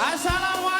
Assalamualaikum.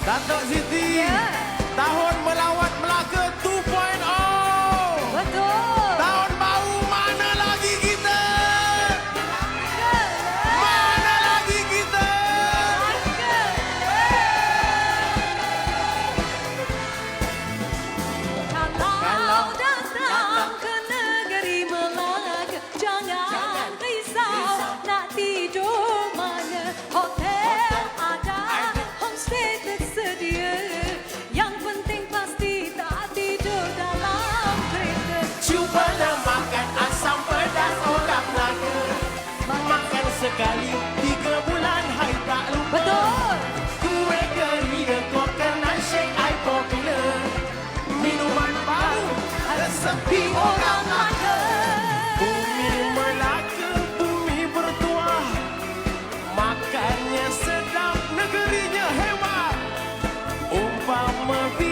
Dato Siti, yeah. tahun melawat I'ma be